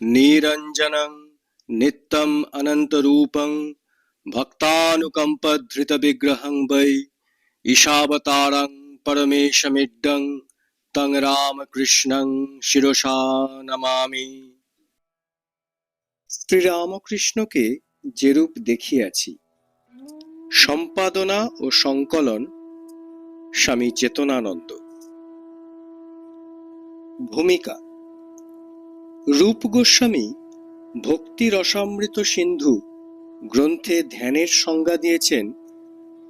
নিরঞ্জনং নিত্যম অনন্তরূপং ভক্তানুকম্পধৃতবিগ্রহং বৈ ঈশাবতারং পরমেশমিড্ডং তং রামকৃষ্ণং শিরসা নমামি শ্রীরামকৃষ্ণকে যেরূপ দেখিয়াছি, সম্পাদনা ও সংকলন স্বামী চেতনানন্দ। ভূমিকা রূপ গোস্বামী ভক্তি রসামৃত সিন্ধু গ্রন্থে ধ্যানের সংজ্ঞা দিয়েছেন,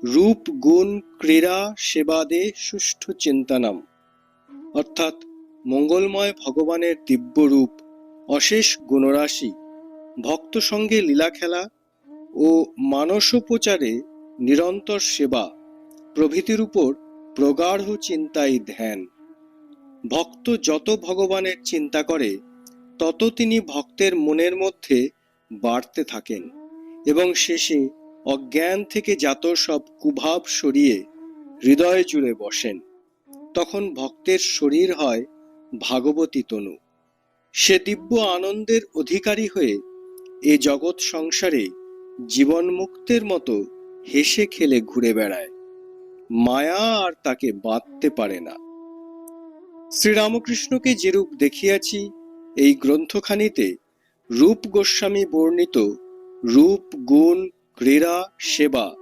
রূপ গুণ ক্রীড়া সেবাদে সুষ্ঠু চিন্তানাম। অর্থাৎ মঙ্গলময় ভগবানের দিব্য রূপ, অশেষ গুণরাশি, ভক্ত সঙ্গে লীলা খেলা ও মানসোপচারে নিরন্তর সেবা, প্রভৃতির উপর প্রগাঢ় চিন্তাই ধ্যান। ভক্ত যত ভগবানের চিন্তা করে তত তিনি ভক্তের মনের মধ্যে বাড়তে থাকেন এবং শেষে অজ্ঞান থেকে জাত সব কুভাব সরিয়ে হৃদয় জুড়ে বসেন। তখন ভক্তের শরীর হয় ভাগবতী তনু। সে দিব্য আনন্দের অধিকারী হয়ে এ জগৎ সংসারে জীবন মুক্তের মতো হেসে খেলে ঘুরে বেড়ায়। মায়া আর তাকে বাঁধতে পারে না। শ্রীরামকৃষ্ণকে যেরূপ দেখিয়াছি এই গ্রন্থখানিতে রূপ গোস্বামী বর্ণিত রূপ, গুণ, ক্রীড়া, সেবা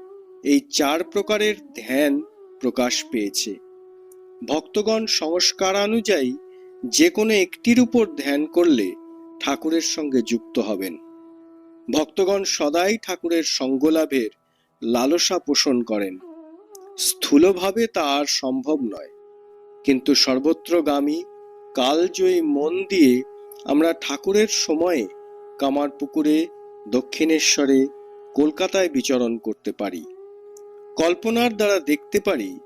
এই চার প্রকারের ধ্যান প্রকাশ পেয়েছে। ভক্তগণ সংস্কারানুযায়ী যে কোনো একটির উপর ধ্যান করলে ঠাকুরের সঙ্গে যুক্ত হবেন। ভক্তগণ সদাই ঠাকুরের সঙ্গলাভের লালসা পোষণ করেন। স্থূলভাবে তা আর সম্ভব নয়। কিন্তু সর্বত্রগামী কালজয়ী মন দিয়ে আমরা ঠাকুরের সময়ে কামারপুকুরে দক্ষিণেশ্বরে, কলকাতায় বিচরণ করতে পারি। কল্পনার দ্বারা দেখতে পারি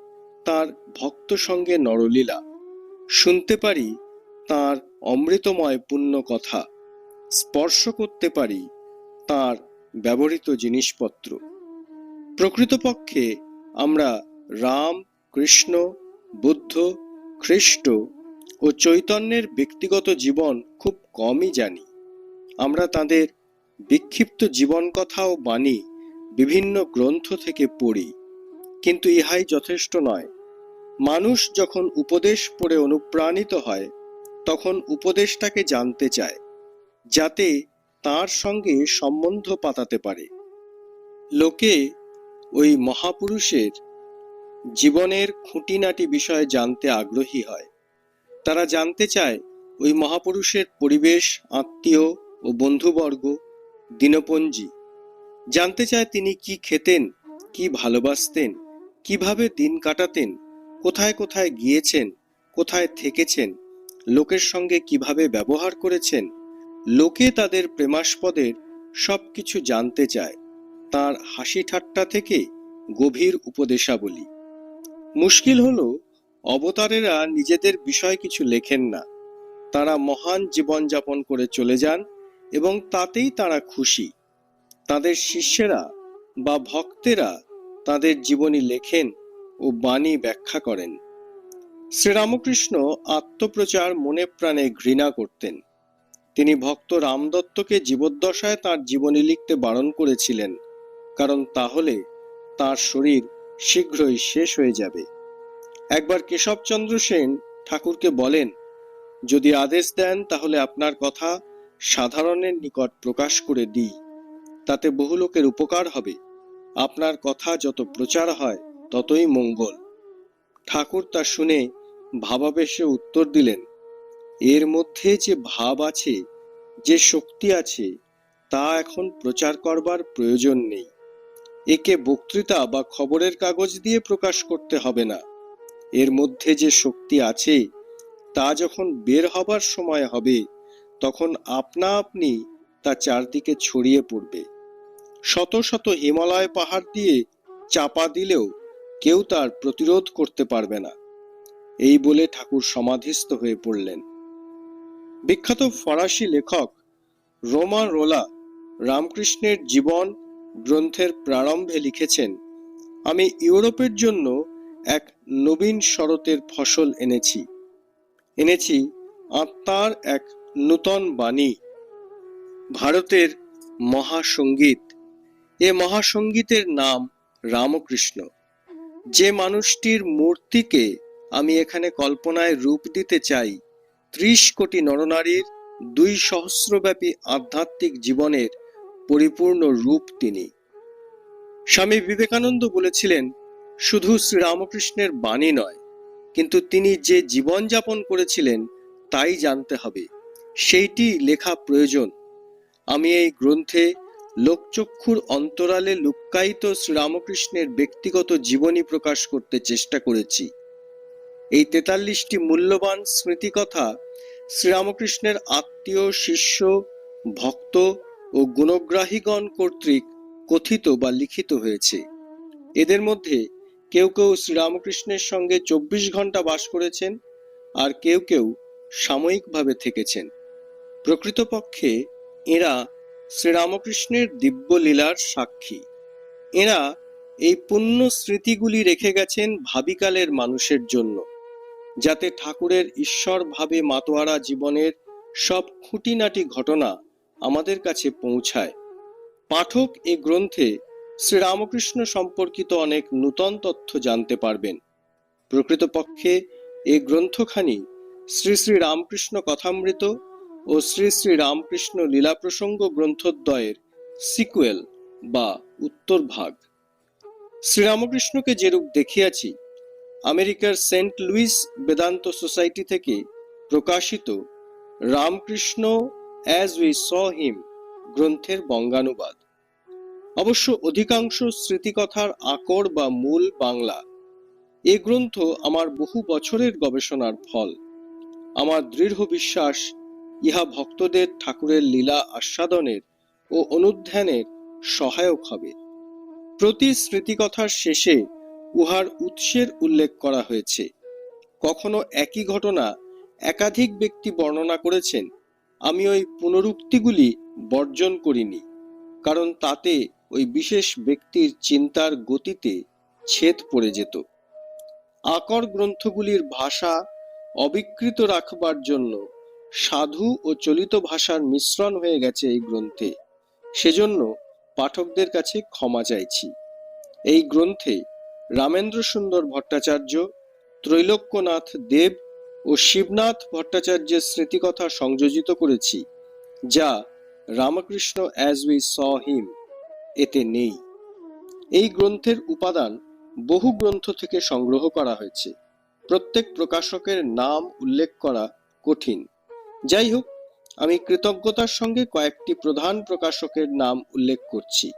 তার ভক্ত সঙ্গে নরলীলা। শুনতে পারি তার অমৃতময় পুণ্য কথা। স্পর্শ করতে পারি তার ব্যবহৃত জিনিসপত্র। প্রকৃতপক্ষে আমরা রাম, কৃষ্ণ, বুদ্ধ, খ্রিস্ট ও চৈতন্যের ব্যক্তিগত জীবন খুব কমই জানি। আমরা তাদের বিক্ষিপ্ত জীবন কথা ও বাণী বিভিন্ন গ্রন্থ থেকে পড়ি, কিন্তু ইহাই যথেষ্ট নয়। মানুষ যখন উপদেশ পড়ে অনুপ্রাণিত হয়, তখন উপদেশটাকে জানতে চায়, যাতে তার সঙ্গে সম্বন্ধ পাতাতে পারে। লোকে ওই মহাপুরুষের জীবনের খুঁটিনাটি বিষয়ে জানতে আগ্রহী হয়। তারা জানতে চায় ওই মহাপুরুষের পরিবেশ, আত্মীয় ও বন্ধুবর্গ দিনপঞ্জি। জানতে চায় তিনি কি খেতেন, কি ভালোবাসতেন, কীভাবে দিন কাটাতেন, কোথায় কোথায় গিয়েছেন, কোথায় থেকেছেন, লোকের সঙ্গে কীভাবে ব্যবহার করেছেন, লোকে তাদের প্রেমাস্পদের সবকিছু জানতে চায়। তার হাসি ঠাট্টা থেকে গভীর উপদেশাবলী। মুশকিল হলো অবতারেরা নিজেদের বিষয় কিছু লেখেন না। তারা মহান জীবনযাপন করে চলে যান এবং তাতেই তারা খুশি। তাদের শিষ্যেরা বা ভক্তেরা তাদের জীবনী লেখেন ও বাণী ব্যাখ্যা করেন। শ্রীরামকৃষ্ণ আত্মপ্রচার মনে প্রাণে ঘৃণা করতেন। তিনি ভক্ত রামদত্তকে জীবদ্দশায় তার জীবনী লিখতে বারণ করেছিলেন, কারণ তাহলে তার শরীর শীঘ্রই শেষ হয়ে যাবে। একবার কেশবচন্দ্র সেন ঠাকুরকে বলেন, যদি আদেশ দেন তাহলে আপনার কথা সাধারণের নিকট প্রকাশ করে দিই। তাতে বহু লোকের উপকার হবে। আপনার কথা যত প্রচার হয়, ততই মঙ্গল। ঠাকুর তা শুনে ভাবাবেশে উত্তর দিলেন, এর মধ্যে যে ভাব আছে, যে শক্তি আছে, তা এখন প্রচার করবার প্রয়োজন নেই। একে বক্তৃতা বা খবরের কাগজ দিয়ে প্রকাশ করতে হবে না। এর মধ্যে যে শক্তি আছে, তা যখন বের হবার সময় হবে, তখন আপনা আপনি তা চারদিকে ছড়িয়ে পড়বে। শত শত হিমালয় পাহাড় দিয়ে চাপা দিলেও কেউ তার প্রতিরোধ করতে পারবে না। এই বলে ঠাকুর সমাধিস্থ হয়ে পড়লেন। বিখ্যাত ফরাসি লেখক রোমা রোলা রামকৃষ্ণের জীবন গ্রন্থের প্রারম্ভে লিখেছেন, আমি ইউরোপের জন্য এক নবীন শরতের ফসল এনেছি। এনেছি আত্মার এক নূতন বাণী। ভারতের মহাসঙ্গীত এ মহাসঙ্গীতের নাম রামকৃষ্ণ। যে মানুষটির মূর্তিকে আমি এখানে কল্পনায় রূপ দিতে চাই, ত্রিশ কোটি নরনারীর দুই সহস্রব্যাপী আধ্যাত্মিক জীবনের পরিপূর্ণ রূপ তিনি। স্বামী বিবেকানন্দ বলেছিলেন শুধু শ্রীরামকৃষ্ণের বাণী নয়, কিন্তু তিনি যে জীবনযাপন করেছিলেন তাই জানতে হবে। সেইটি লেখা প্রয়োজন। আমি এই গ্রন্থে লোকচক্ষুর অন্তরালে লুক্কায়িত শ্রীরামকৃষ্ণের ব্যক্তিগত জীবনী প্রকাশ করতে চেষ্টা করেছি। এই তেতাল্লিশটি মূল্যবান স্মৃতিকথা শ্রীরামকৃষ্ণের আত্মীয়, শিষ্য, ভক্ত ও গুণগ্রাহীগণ কর্তৃক কথিত বা লিখিত হয়েছে। এদের মধ্যে কেউ কেউ শ্রীরামকৃষ্ণের সঙ্গে চব্বিশ ঘণ্টা বাস করেছেন আর কেউ কেউ সাময়িকভাবে থেকেছেন। প্রকৃতপক্ষে এরা শ্রীরামকৃষ্ণের দিব্য লীলার সাক্ষী। এরা এই পুণ্য স্মৃতিগুলি রেখে গেছেন ভাবিকালের মানুষের জন্য, যাতে ঠাকুরের ঈশ্বর ভাবে মাতোয়ারা জীবনের সব খুঁটিনাটি ঘটনা আমাদের কাছে পৌঁছায়। পাঠক এ গ্রন্থে শ্রীরামকৃষ্ণ সম্পর্কিত অনেক নূতন তথ্য জানতে পারবেন। প্রকৃতপক্ষে এ গ্রন্থখানি শ্রী শ্রী রামকৃষ্ণ কথামৃত ও শ্রী শ্রী রামকৃষ্ণ লীলা প্রসঙ্গ গ্রন্থদ্বয়ের সিকুয়েল বা উত্তর ভাগ শ্রীরামকৃষ্ণকে যেরূপ দেখিয়াছি, আমেরিকার সেন্ট লুইস বেদান্ত সোসাইটি থেকে প্রকাশিত Ramakrishna as we saw him গ্রন্থের বঙ্গানুবাদ। অবশ্য অধিকাংশ স্মৃতিকথার আকর বা মূল বাংলা। এ গ্রন্থ আমার বহু বছরের গবেষণার ফল। আমার দৃঢ় বিশ্বাস, ইহা ভক্তদের ঠাকুরের লীলা আস্বাদনের ও অনুধ্যানের সহায়ক হবে। প্রতি স্মৃতিকথার শেষে উহার উৎসের উল্লেখ করা হয়েছে। কখনো একই ঘটনা একাধিক ব্যক্তি বর্ণনা করেছেন। আমি ওই পুনরুক্তিগুলি বর্জন করিনি, কারণ তাতে ওই বিশেষ ব্যক্তির চিন্তার গতিতে ছেদ পড়ে যেত। আকর গ্রন্থগুলির ভাষা অবিকৃত রাখবার জন্য সাধু ও চলিত ভাষার মিশ্রণ হয়ে গেছে এই গ্রন্থে। সেজন্য পাঠকদের কাছে ক্ষমা চাইছি। এই গ্রন্থে রামেন্দ্র সুন্দর ভট্টাচার্য, ত্রৈলোক্যনাথ দেব ও শিবনাথ ভট্টাচার্যের স্মৃতিকথা সংযোজিত করেছি, যা Ramakrishna as we saw him এতে নেই। এই গ্রন্থের উপাদান বহু গ্রন্থ থেকে সংগ্রহ করা হয়েছে। প্রত্যেক প্রকাশকের নাম উল্লেখ করা কঠিন। যাই হোক, আমি কৃতজ্ঞতার সঙ্গে কয়েকটি প্রধান প্রকাশকের নাম উল্লেখ করছি।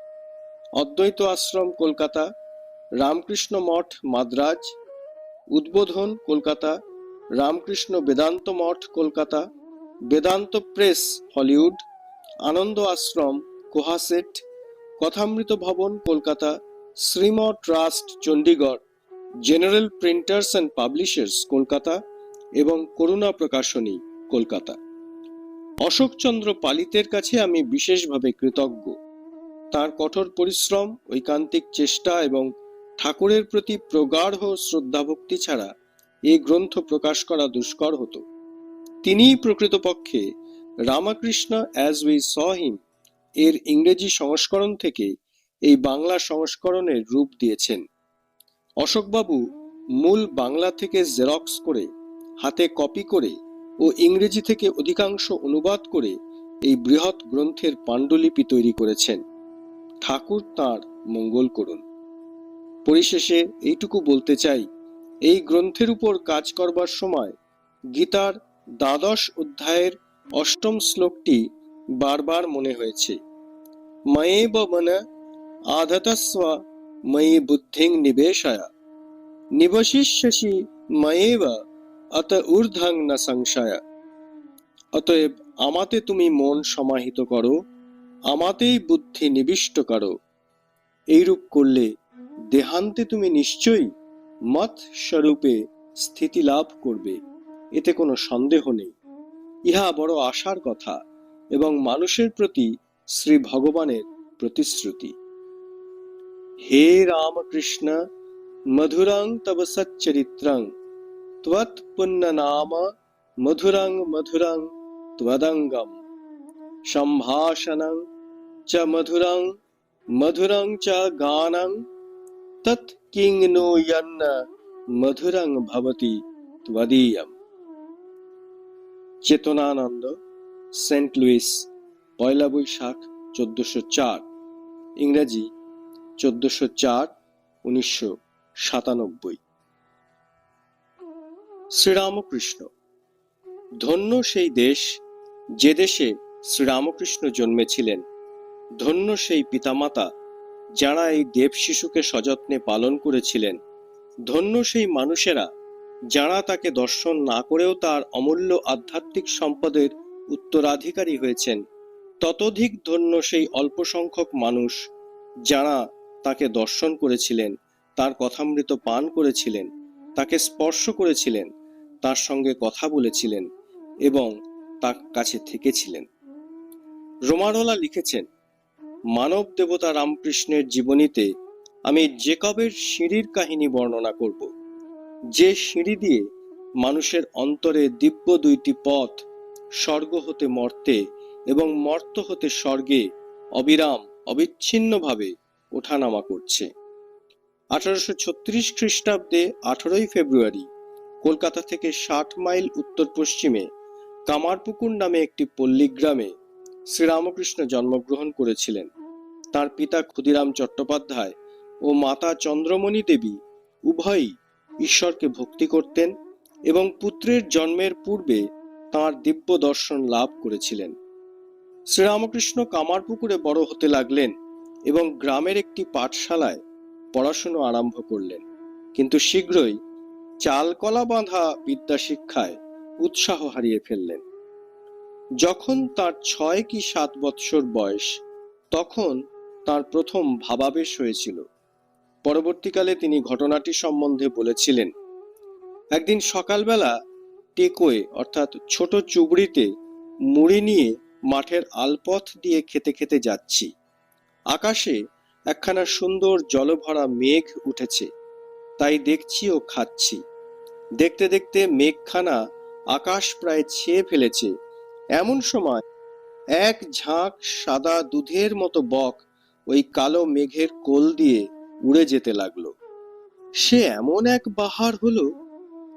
অদ্বৈত আশ্রম Kolkata, Ramakrishna Math Madras, Udbodhan Kolkata, Ramakrishna Vedanta Math Kolkata, Vedanta press Hollywood, Ananda Ashram Cohasset Kathamrita Bhavan, Kolkata, Shrima trust, Chandigarh, general printers and publishers, Kolkata এবং করুণা প্রকাশনী, কলকাতা। অশোকচন্দ্র পালিতের কাছে আমি বিশেষভাবে কৃতজ্ঞ। তার কঠোর পরিশ্রম, ঐকান্তিক চেষ্টা এবং ঠাকুরের প্রতি প্রগাঢ় শ্রদ্ধাভক্তি ছাড়া এই গ্রন্থ প্রকাশ করা দুষ্কর হতো। তিনিই প্রকৃতপক্ষে Ramakrishna as we saw him এর ইংরেজি সংস্করণ থেকে এই বাংলা সংস্করণের রূপ দিয়েছেন। অশোকবাবু মূল বাংলা থেকে জেরক্স করে, হাতে কপি করে ও ইংরেজি থেকে অধিকাংশ অনুবাদ করে এই বৃহৎ গ্রন্থের পাণ্ডুলিপি তৈরি করেছেন। ঠাকুর তাঁর মঙ্গল করুন। পরিশেষে এইটুকু বলতে চাই, এই গ্রন্থের উপর কাজ করবার সময় গীতার দ্বাদশ অধ্যায়ের অষ্টম শ্লোকটি বারবার মনে হয়েছে। ময়েব মন আধতস্ব ময়ি বুদ্ধিং নিবেশয়া। নিবশিষ্যসি ময়েব অত ঊর্ধ্বং না সংশয়। অতএব আমাতে তুমি মন সমাহিত করো, আমাতেই বুদ্ধি নিবিষ্ট করো। এইরূপ করলে দেহান্তে তুমি নিশ্চয়ই মত স্বরূপে স্থিতি লাভ করবে, এতে কোনো সন্দেহ নেই। ইহা বড় আশার কথা। এবং মানুষের প্রতি শ্রী ভগবানের প্রতিশ্রুতি। হে রামকৃষ্ণ, মধুরং তব সচ্চরিত্রং, ত্বৎ পুণ্য নাম মধুরং মধুরং ত্বদঙ্গম, সম্ভাষণং চ মধুরং মধুরং চ গানং, তৎ কিং নো যন্ন, মধুরং ভবতি ত্বদীয়ম। চেতনানন্দ সেন্ট লুইস, পয়লা বৈশাখ চোদ্দশো চার। ইংরেজি, চোদ্দশো চার, উনিশশো সাতানব্বই। শ্রীরামকৃষ্ণ। ধন্য সেই দেশ যে দেশে শ্রীরামকৃষ্ণ জন্মেছিলেন। ধন্য সেই পিতামাতা যারা এই দেব শিশুকে সযত্নে পালন করেছিলেন। ধন্য সেই মানুষেরা যারা তাকে দর্শন না করেও তার অমূল্য আধ্যাত্মিক সম্পদের উত্তরাধিকারী হয়েছেন। ততোধিক ধন্য সেই অল্প সংখ্যক মানুষ যারা তাকে দর্শন করেছিলেন, তার কথামৃত পান করেছিলেন, তাকে স্পর্শ করেছিলেন, তার সঙ্গে কথা বলেছিলেন এবং তার কাছে থেকেছিলেন। রোমারোলা লিখেছেন, মানব দেবতা রামকৃষ্ণের জীবনীতে আমি জেকবের সিঁড়ির কাহিনী বর্ণনা করব। যে সিঁড়ি দিয়ে মানুষের অন্তরে দিব্য দুইটি পথ স্বর্গ হতে মর্তে এবং মর্ত হতে স্বর্গে অবিরাম, অবিচ্ছিন্নভাবে ওঠানামা করছে। আঠারোশো ছত্রিশ খ্রিস্টাব্দে আঠারোই ফেব্রুয়ারি, কলকাতা থেকে ষাট মাইল উত্তর পশ্চিমে কামারপুকুর নামে একটি পল্লীগ্রামে শ্রীরামকৃষ্ণ জন্মগ্রহণ করেছিলেন। তার পিতা ক্ষুদিরাম চট্টোপাধ্যায় ও মাতা চন্দ্রমণি দেবী উভয়ই ঈশ্বরকে ভক্তি করতেন এবং পুত্রের জন্মের পূর্বে তাঁর দিব্য দর্শন লাভ করেছিলেন। শ্রীরামকৃষ্ণ কামারপুকুরে বড় হতে লাগলেন এবং গ্রামের একটি পাঠশালায় পড়াশুনো আরম্ভ করলেন। কিন্তু শীঘ্রই চালকলা বাঁধা বিদ্যা শিক্ষায় উৎসাহ হারিয়ে ফেললেন। যখন তার ছয় কি সাত বৎসর বয়স, তখন তার প্রথম ভাবাবেশ হয়েছিল। পরবর্তীকালে তিনি ঘটনাটি সম্বন্ধে বলেছিলেন। একদিন সকালবেলা টেকোয়ে, অর্থাৎ ছোট চুবড়িতে মুড়ি নিয়ে মাঠের আলপথ দিয়ে খেতে খেতে যাচ্ছি। আকাশে একখানা সুন্দর জলভরা মেঘ উঠেছে, তাই দেখছি ও খাচ্ছি। দেখতে দেখতে মেঘখানা আকাশ প্রায় ছেয়ে ফেলেছে। এমন সময় এক ঝাঁক সাদা দুধের মতো বক ওই কালো মেঘের কোল দিয়ে উড়ে যেতে লাগল। সে এমন এক বাহার হলো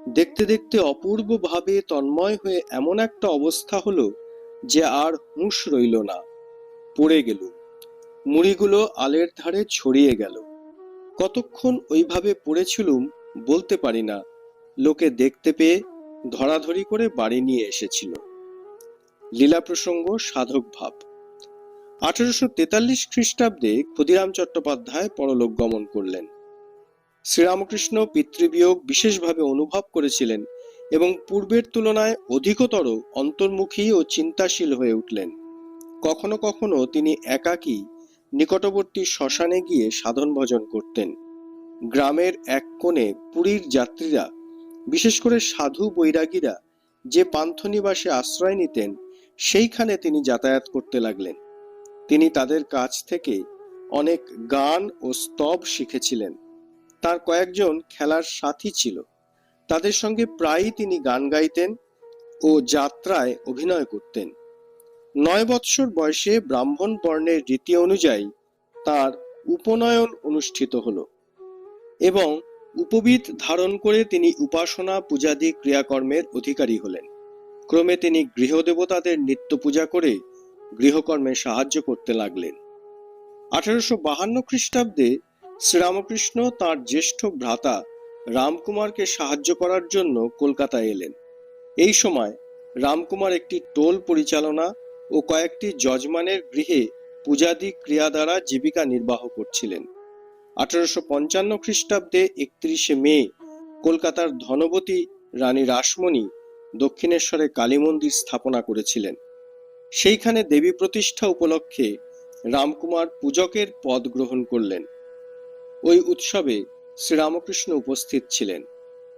দেখতে দেখতে অপূর্ব ভাবে তন্ময় হয়ে এমন একটা অবস্থা হলো যে আর হুঁশ রইল না। পড়ে গেল। মুড়িগুলো আলের ধারে ছড়িয়ে গেল। কতক্ষণ ওইভাবে পড়েছিলুম বলতে পারি না। লোকে দেখতে পেয়ে ধরাধরি করে বাড়ি নিয়ে এসেছিল। লীলা প্রসঙ্গ সাধক ভাব। আঠারোশো তেতাল্লিশ খ্রিস্টাব্দে ক্ষুদিরাম চট্টোপাধ্যায় পরলোক গমন করলেন। শ্রীরামকৃষ্ণ পিতৃবিয়োগ বিশেষভাবে অনুভব করেছিলেন এবং পূর্বের তুলনায় অধিকতর অন্তর্মুখী ও চিন্তাশীল হয়ে উঠলেন। কখনো কখনো তিনি একাকী নিকটবর্তী শ্মশানে গিয়ে সাধন ভজন করতেন। গ্রামের এক কোণে পুরীর যাত্রীরা, বিশেষ করে সাধু বৈরাগীরা, যে পান্থনিবাসে আশ্রয় নিতেন, সেইখানে তিনি যাতায়াত করতে লাগলেন। তিনি তাদের কাছ থেকে অনেক গান ও স্তব শিখেছিলেন। তার কয়েকজন খেলার সাথী ছিল। তাদের সঙ্গে প্রায়ই তিনি গান গাইতেন ও যাত্রায় অভিনয় করতেন। নয় বৎসর বয়সে ব্রাহ্মণ বর্ণের রীতি অনুযায়ী তার উপনয়ন অনুষ্ঠিত হল এবং উপবিদ ধারণ করে তিনি উপাসনা, পূজাদি ক্রিয়াকর্মের অধিকারী হলেন। ক্রমে তিনি গৃহদেবতাদের নিত্য পূজা করে গৃহকর্মে সাহায্য করতে লাগলেন। আঠারোশো বাহান্ন খ্রিস্টাব্দে শ্রীরামকৃষ্ণ তার জ্যেষ্ঠ ভ্রাতা রামকুমারকে সাহায্য করার জন্য কলকাতায় এলেন। এই সময় রামকুমার একটি টোল পরিচালনা ও কয়েকটি যজমানের গৃহে পূজাদি ক্রিয়া দ্বারা জীবিকা নির্বাহ করছিলেন। আঠারোশো পঞ্চান্ন খ্রিস্টাব্দে একত্রিশে মে কলকাতার ধনবতী রানী রাসমণি দক্ষিণেশ্বরে কালী মন্দির স্থাপনা করেছিলেন। সেইখানে দেবী প্রতিষ্ঠা উপলক্ষে রামকুমার পূজকের পদ গ্রহণ করলেন। ওই উৎসবে শ্রীরামকৃষ্ণ উপস্থিত ছিলেন।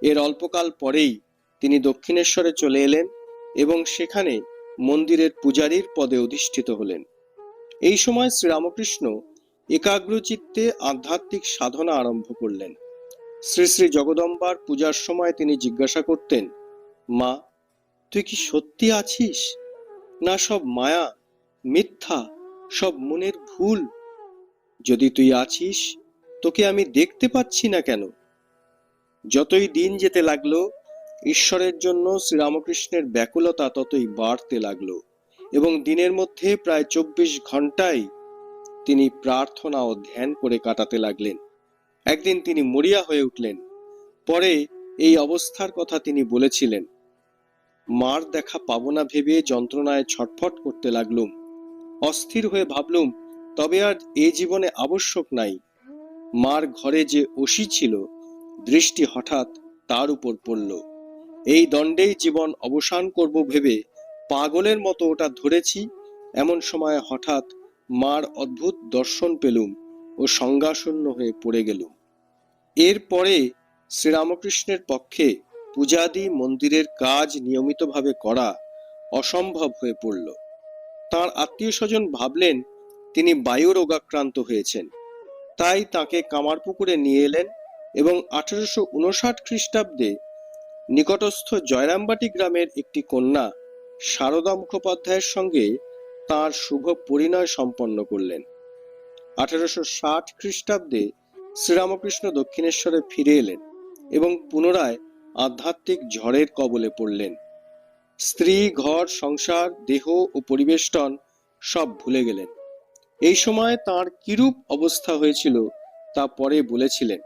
এর অল্পকাল পরেই তিনি দক্ষিণেশ্বরে চলে এলেন এবং সেখানে মন্দিরের পূজারীর পদে অধিষ্ঠিত হলেন। এই সময় শ্রীরামকৃষ্ণ একাগ্রচিত্তে আধ্যাত্মিক সাধনা আরম্ভ করলেন। শ্রী শ্রী জগদম্বার পূজার সময় তিনি জিজ্ঞাসা করতেন, মা, তুই কি সত্যি আছিস? না সব মায়া, মিথ্যা, সব মনের ভুল? যদি তুই আছিস তোকে আমি দেখতে পাচ্ছি না কেন? যতই দিন যেতে লাগল, ঈশ্বরের জন্য শ্রীরামকৃষ্ণের ব্যাকুলতা ততই বাড়তে লাগল এবং দিনের মধ্যে প্রায় চব্বিশ ঘন্টাই তিনি প্রার্থনা ও ধ্যান করে কাটাতে লাগলেন। একদিন তিনি মরিয়া হয়ে উঠলেন। পরে এই অবস্থার কথা তিনি বলেছিলেন, মার দেখা পাবো না ভেবে যন্ত্রণায় ছটফট করতে লাগলুম। অস্থির হয়ে ভাবলুম, তবে আর এ জীবনে আবশ্যক নাই। মার ঘরে যে ওষি ছিল, দৃষ্টি হঠাৎ তার উপর পড়ল। এই দণ্ডেই জীবন অবসান করব ভেবে পাগলের মতো ওটা ধরেছি, এমন সময় হঠাৎ মার অদ্ভুত দর্শন পেলুম ও সংজ্ঞাশূন্য হয়ে পড়ে গেলুম। এরপরে শ্রীরামকৃষ্ণের পক্ষে পূজাদি মন্দিরের কাজ নিয়মিতভাবে করা অসম্ভব হয়ে পড়ল। তার আত্মীয় স্বজন ভাবলেন, তিনি বায়ু রোগাক্রান্ত হয়েছেন। তাই তাকে কামারপুকুরে নিয়ে এলেন এবং আঠারোশো উনষাট খ্রিস্টাব্দে নিকটস্থ জয়রামবাটি গ্রামের একটি কন্যা শারদা মুখোপাধ্যায়ের সঙ্গে তার শুভ পরিণয় সম্পন্ন করলেন। আঠারোশো ষাট খ্রিস্টাব্দে শ্রীরামকৃষ্ণ দক্ষিণেশ্বরে ফিরে এলেন এবং পুনরায় আধ্যাত্মিক ঝড়ের কবলে পড়লেন। স্ত্রী, ঘর, সংসার, দেহ ও পরিবেষ্টন সব ভুলে গেলেন। এই সময় তার কিরূপ অবস্থা হয়েছিল তা পরে বলেছিলেন।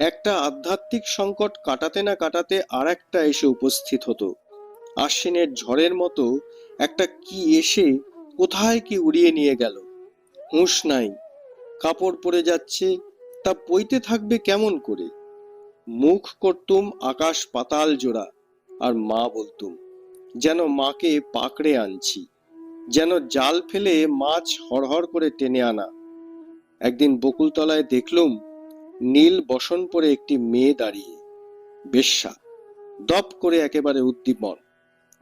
একটা আধ্যাত্মিক সংকট কাটাতে না কাটাতে আর একটা এসে উপস্থিত হতো। আশ্বিনের ঝড়ের মতো একটা কি এসে কোথায় কি উড়িয়ে নিয়ে গেল? হুঁশ নাই। কাপড় পরে যাচ্ছে, তা পইতে থাকবে কেমন করে? মুখ করতুম আকাশ পাতাল জোড়া, আর মা বলতুম, যেন মাকে পাকড়ে আনছি। যেন জাল ফেলে মাছ হড়হড় করে টেনে আনা। একদিন বকুলতলায় দেখলুম নীল বসন পরে একটি মেয়ে দাঁড়িয়ে। বেশ্যা দপ করে একেবারে উদ্দীপন।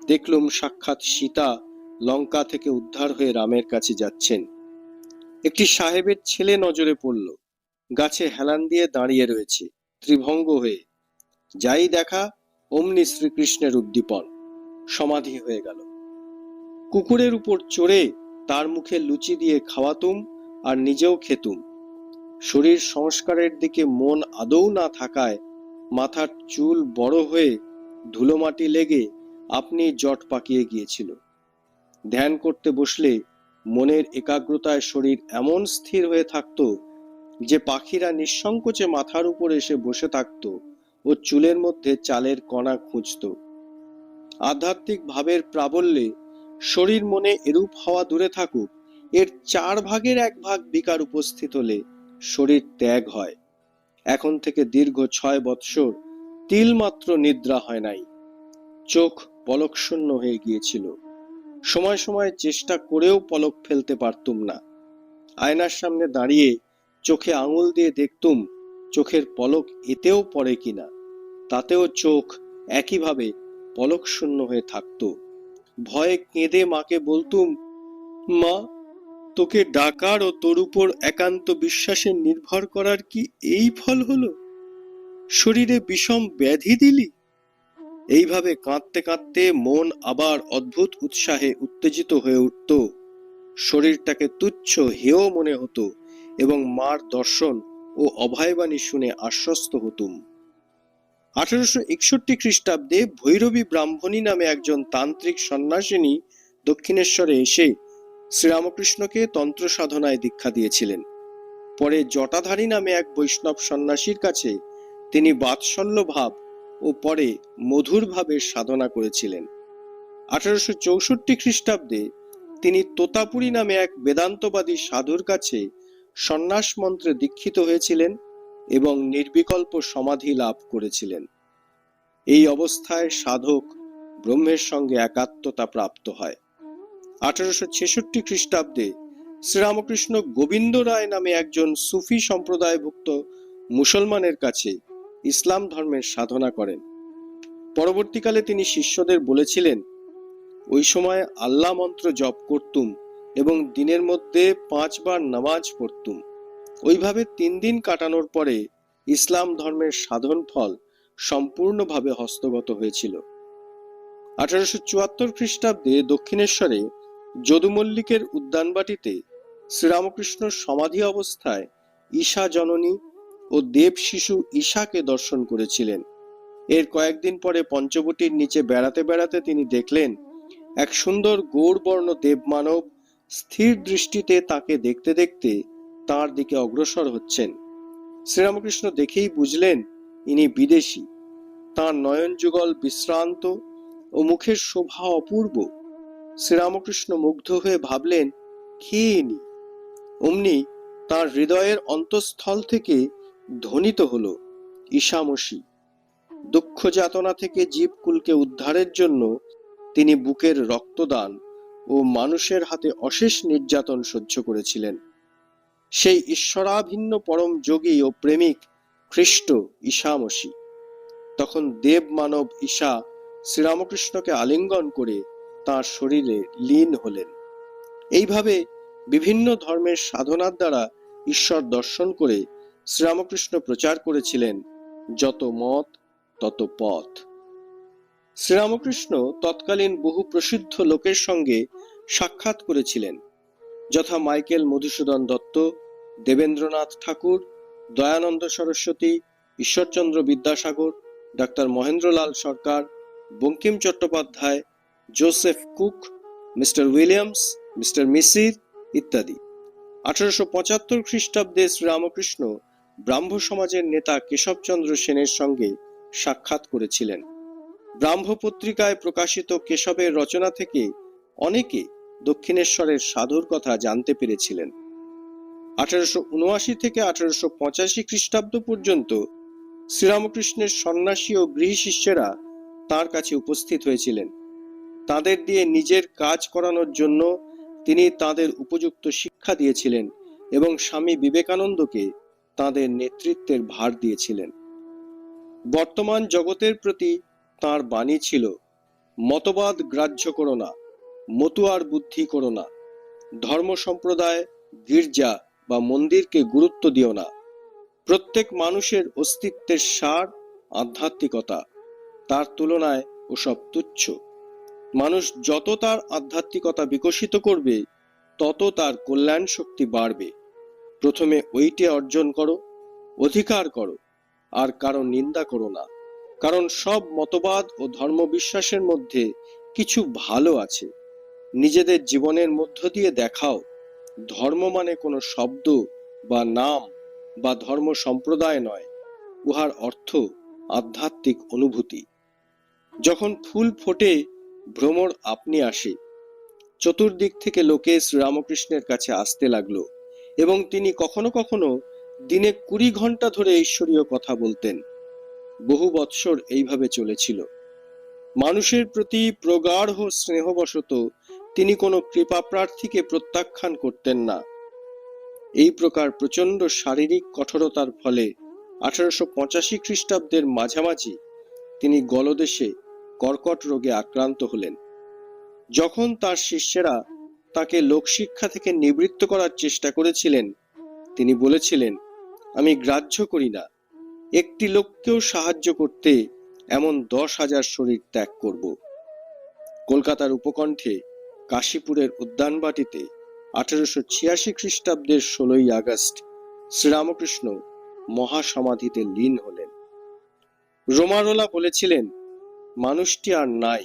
দেখলুম সাক্ষাৎ সীতা লঙ্কা থেকে উদ্ধার হয়ে রামের কাছে যাচ্ছেন। একটি সাহেবের ছেলে নজরে পড়ল, গাছে হেলান দিয়ে দাঁড়িয়ে রয়েছে, ত্রিভঙ্গ হয়ে। যাই দেখা, অমনি শ্রীকৃষ্ণের উদ্দীপন, সমাধি হয়ে গেল। কুকুরের উপর চড়ে তার মুখে লুচি দিয়ে খাওয়াতুম আর নিজেও খেতুম। শরীর সংস্কারের দিকে মন আদৌ না থাকায় মাথার চুল বড় হয়ে ধুলোমাটি লেগে আপনি জট পাকিয়ে গিয়েছিল। ধ্যান করতে বসলে মনের একাগ্রতায় শরীর এমন স্থির হয়ে থাকতো যে পাখিরা নিঃসংকোচে মাথার উপর এসে বসে থাকতো ও চুলের মধ্যে চালের কণা খুঁজত। আধ্যাত্মিক ভাবের প্রাবল্যে শরীর মনে এরূপ হওয়া দূরে থাকুক, এর চার ভাগের এক ভাগ বিকার উপস্থিত হলে শরীর ত্যাগ হয়। এখন থেকে দীর্ঘ ছয় বৎসর তিল মাত্র নিদ্রা হয় নাই। চোখ পলকশূন্য হয়ে গিয়েছিল। সময় সময় চেষ্টা করেও পলক ফেলতে পারতুম না। আয়নার সামনে দাঁড়িয়ে চোখে আঙুল দিয়ে দেখতুম চোখের পলক এতেও পড়ে কিনা, তাতেও চোখ একইভাবে পলক শূন্য হয়ে থাকতো। ভয়ে কেঁদে মাকে বলতুম, মা, তোকে ডাকার ও তোর উপর একান্ত বিশ্বাসে নির্ভর করার কি এই ফল হলো? শরীরে বিষম ব্যাধি দিলি? এইভাবে কাঁদতে কাঁদতে মন আবার অদ্ভুত উৎসাহে উত্তেজিত হয়ে উঠত। শরীরটাকে তুচ্ছ হেয় মনে হতো এবং মার দর্শন ও অভয়বাণী শুনে আশ্বস্ত হতুম। আঠারোশো একষট্টি খ্রিস্টাব্দে ভৈরবী ব্রাহ্মণী নামে একজন তান্ত্রিক সন্ন্যাসিনী দক্ষিণেশ্বরে এসে শ্রীরামকৃষ্ণকে তন্ত্র সাধনায় দীক্ষা দিয়েছিলেন। পরে জটাধারী নামে এক বৈষ্ণব সন্ন্যাসীর কাছে তিনি বাৎসল্য ভাব ও পরে মধুর ভাবের সাধনা করেছিলেন। আঠারোশো চৌষট্টি খ্রিস্টাব্দে তিনি তোতাপুরী নামে এক বেদান্তবাদী সাধুর কাছে সন্ন্যাস মন্ত্রে দীক্ষিত হয়েছিলেন এবং নির্বিকল্প সমাধি লাভ করেছিলেন। এই অবস্থায় সাধক ব্রহ্মের সঙ্গে একাত্মতা প্রাপ্ত হয়। আঠারোশো ছেষট্টি খ্রিস্টাব্দে শ্রীরামকৃষ্ণ গোবিন্দ রায় নামে একজন সুফি সম্প্রদায়ভুক্ত মুসলমানের কাছে ইসলাম ধর্মের সাধনা করেন। পরবর্তীকালে তিনি শিষ্যদের বলেছিলেন, ওই সময় আল্লাহ মন্ত্র জপ করতুম এবং দিনের মধ্যে পাঁচবার নামাজ পড়তুম। ওইভাবে তিন দিন কাটানোর পরে ইসলাম ধর্মের সাধন ফল সম্পূর্ণভাবে হস্তগত হয়েছিল। আঠারোশো চুয়াত্তর খ্রিস্টাব্দে দক্ষিণেশ্বরে যদুমল্লিকের উদ্যানবাটিতে শ্রীরামকৃষ্ণ সমাধি অবস্থায় ঈশা জননী ও দেব শিশু ঈশাকে দর্শন করেছিলেন। এর কয়েকদিন পরে পঞ্চবটির নিচে বেড়াতে বেড়াতে তিনি দেখলেন এক সুন্দর গৌরবর্ণ দেবমানব স্থির দৃষ্টিতে তাকে দেখতে দেখতে তার দিকে অগ্রসর হচ্ছেন। শ্রীরামকৃষ্ণ দেখেই বুঝলেন, ইনি বিদেশি। তার নয়ন যুগল বিশ্রান্ত ও মুখের শোভা অপূর্ব। শ্রীরামকৃষ্ণ মুগ্ধ হয়ে ভাবলেন, কে ইনি? অমনি তার হৃদয়ের অন্তঃস্থল থেকে ধ্বনিত হল ঈশামসী দুঃখ যাতনা থেকে জীবকুলকে উদ্ধারের জন্য তিনি বুকের রক্তদান ও মানুষের হাতে অশেষ নির্যাতন সহ্য করেছিলেন। সেই ঈশ্বরাভিন্ন পরম যোগী ও প্রেমিক খ্রিস্ট ঈশামসী। তখন দেব মানব ঈশা শ্রীরামকৃষ্ণকে আলিঙ্গন করে তার শরীরে লীন হলেন। এইভাবে বিভিন্ন ধর্মের সাধনার দ্বারা ঈশ্বর দর্শন করে শ্রীরামকৃষ্ণ প্রচার করেছিলেন যত মত, তত পথ। শ্রীরামকৃষ্ণ তৎকালীন বহু প্রসিদ্ধ লোকের সঙ্গে সাক্ষাৎ করেছিলেন। যথা Michael Madhusudan Dutt Debendranath Tagore, Dayananda Saraswati, Ishwarchandra Vidyasagar, doctor Mahendralal Sarkar, Bankim Chattopadhyay, Joseph Cook, mister Williams, mister Missir ইত্যাদি। আঠারোশো পঁচাত্তর খ্রিস্টাব্দে শ্রীরামকৃষ্ণ ব্রাহ্ম সমাজের নেতা কেশবচন্দ্র সেনের সঙ্গে সাক্ষাৎ করেছিলেন। ব্রাহ্ম পত্রিকায় প্রকাশিত কেশবের রচনা থেকে অনেকে দক্ষিণেশ্বরের সাধুর কথা জানতে পেরেছিলেন। আঠারোশো উনআশি থেকে আঠারোশো পঁচাশি খ্রিস্টাব্দ পর্যন্ত শ্রীরামকৃষ্ণের সন্ন্যাসী ও গৃহী শিষ্যেরা তার কাছে উপস্থিত হয়েছিলেন। তাদের দিয়ে নিজের কাজ করানোর জন্য তিনি তাদের উপযুক্ত শিক্ষা দিয়েছিলেন এবং স্বামী বিবেকানন্দকে তাদের নেতৃত্বের ভার দিয়েছিলেন। বর্তমান জগতের প্রতি তার বাণী ছিল, মতবাদ গ্রাহ্য করো না, মতুয়ার বুদ্ধি করো না, ধর্ম সম্প্রদায় গির্জা বা মন্দিরকে গুরুত্ব দিও না। প্রত্যেক মানুষের অস্তিত্বের সার আধ্যাত্মিকতা, তার তুলনায় ওসব তুচ্ছ। মানুষ যত তার আধ্যাত্মিকতা বিকশিত করবে, তত তার কল্যাণ শক্তি বাড়বে। প্রথমে ওইটে অর্জন করো, অধিকার করো, আর কারও নিন্দা করো না। কারণ সব মতবাদ ও ধর্মবিশ্বাসের মধ্যে কিছু ভালো আছে। নিজেদের জীবনের মধ্য দিয়ে দেখাও। ধর্ম মানে কোনো শব্দ বা নাম বা ধর্ম সম্প্রদায় নয়, উহার অর্থ আধ্যাত্মিক অনুভূতি। যখন ফুল ফোটে, ভ্রমর আপনি আসে। চতুর্দিক থেকে লোকে শ্রীরামকৃষ্ণের কাছে আসতে লাগল এবং তিনি কখনো কখনো দিনে কুড়ি ঘণ্টা ধরে ঈশ্বরীয় কথা বলতেন। বহু বৎসর এইভাবে চলেছিল। মানুষের প্রতি প্রগাঢ় স্নেহবশত তিনি কোনো কৃপা প্রার্থীকে প্রত্যাখ্যান করতেন না। এই প্রকার প্রচণ্ড শারীরিক কঠোরতার ফলে আঠারোশো পঁচাশি খ্রিস্টাব্দের মাঝামাঝি তিনি গলদেশে কর্কট রোগে আক্রান্ত হলেন। যখন তার শিষ্যেরা তাকে লোকশিক্ষা থেকে নিবৃত্ত করার চেষ্টা করেছিলেন, তিনি বলেছিলেন, আমি গ্রাহ্য করি না। একটি লোককেও সাহায্য করতে এমন দশ হাজার শরীর ত্যাগ করব। কলকাতার উপকণ্ঠে কাশীপুরের উদ্যানবাটিতে আঠারোশো ছিয়াশি খ্রিস্টাব্দের ষোলোই আগস্ট শ্রীরামকৃষ্ণ মহাসমাধিতে লীন হলেন। রোমারোলা বলেছিলেন, মানুষটি আর নাই,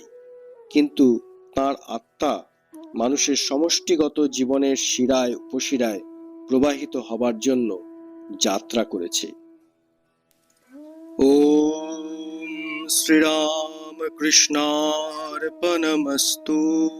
কিন্তু তার আত্মা মানুষের সমষ্টিগত জীবনের শিরায় উপশিরায় প্রবাহিত হবার জন্য যাত্রা করেছে। ও শ্রীরাম কৃষ্ণার্পণমস্তু